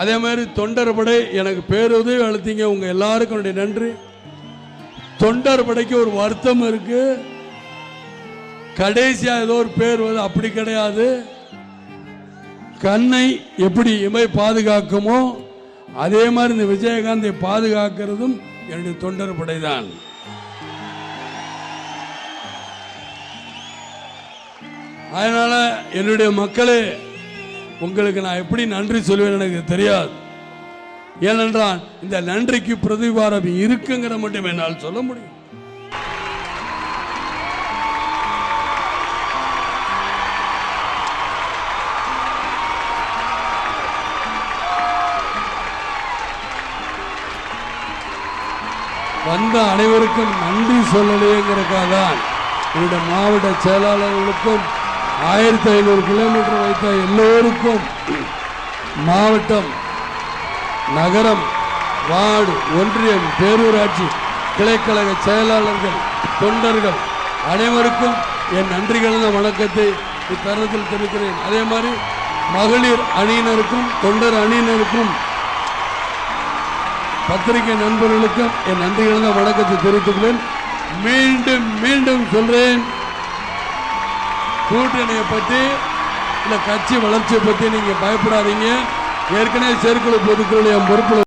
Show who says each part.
Speaker 1: அதே மாதிரி தொண்டர் படை எனக்கு பேருதவி அழுத்திங்க உங்க எல்லாருக்கும் என்னுடைய நன்றி. தொண்டர் படைக்கு ஒரு வருத்தம் இருக்கு. கடைசியா ஏதோ ஒரு பேர் வந்து அப்படி கிடையாது. கண்ணை எப்படி இமை பாதுகாக்குமோ அதே மாதிரி இந்த விஜயகாந்தை பாதுகாக்கிறதும் என்னுடைய தொண்டர் படைதான் அதனால என்னுடைய மக்களே உங்களுக்கு நான் எப்படி நன்றி சொல்வேன் எனக்கு தெரியாது. ஏனென்றால் இந்த நன்றிக்கு பிரதிவாரம் இருக்குங்கிற மட்டும் என்னால் சொல்ல முடியும். வந்த அனைவருக்கும் நன்றி சொல்லலையேங்கிறக்காக தான் என்னுடைய மாவட்ட செயலாளர்களுக்கும் ஆயிரத்தி ஐநூறு கிலோமீட்டர் வைத்த எல்லோருக்கும் மாவட்டம் நகரம் வார்டு ஒன்றியம் பேரூராட்சி கிளைக்கழக செயலாளர்கள் தொண்டர்கள் அனைவருக்கும் என் நன்றிகளந்த வணக்கத்தை இத்தருணத்தில் தெரிவிக்கிறேன். அதே மாதிரி மகளிர் அணியினருக்கும் தொண்டர் அணியினருக்கும் பத்திரிகை நண்பர்களுக்கும் என் நன்றி கலந்த வணக்கத்தை தெரிவித்துள்ளேன் மீண்டும் மீண்டும் சொல்றேன். கூட்டணியை பற்றி இல்லை கட்சி வளர்ச்சியை பற்றி நீங்க பயப்படாதீங்க. ஏற்கனவே செயற்குழு பொதுக்குழு என் பொறுப்பில்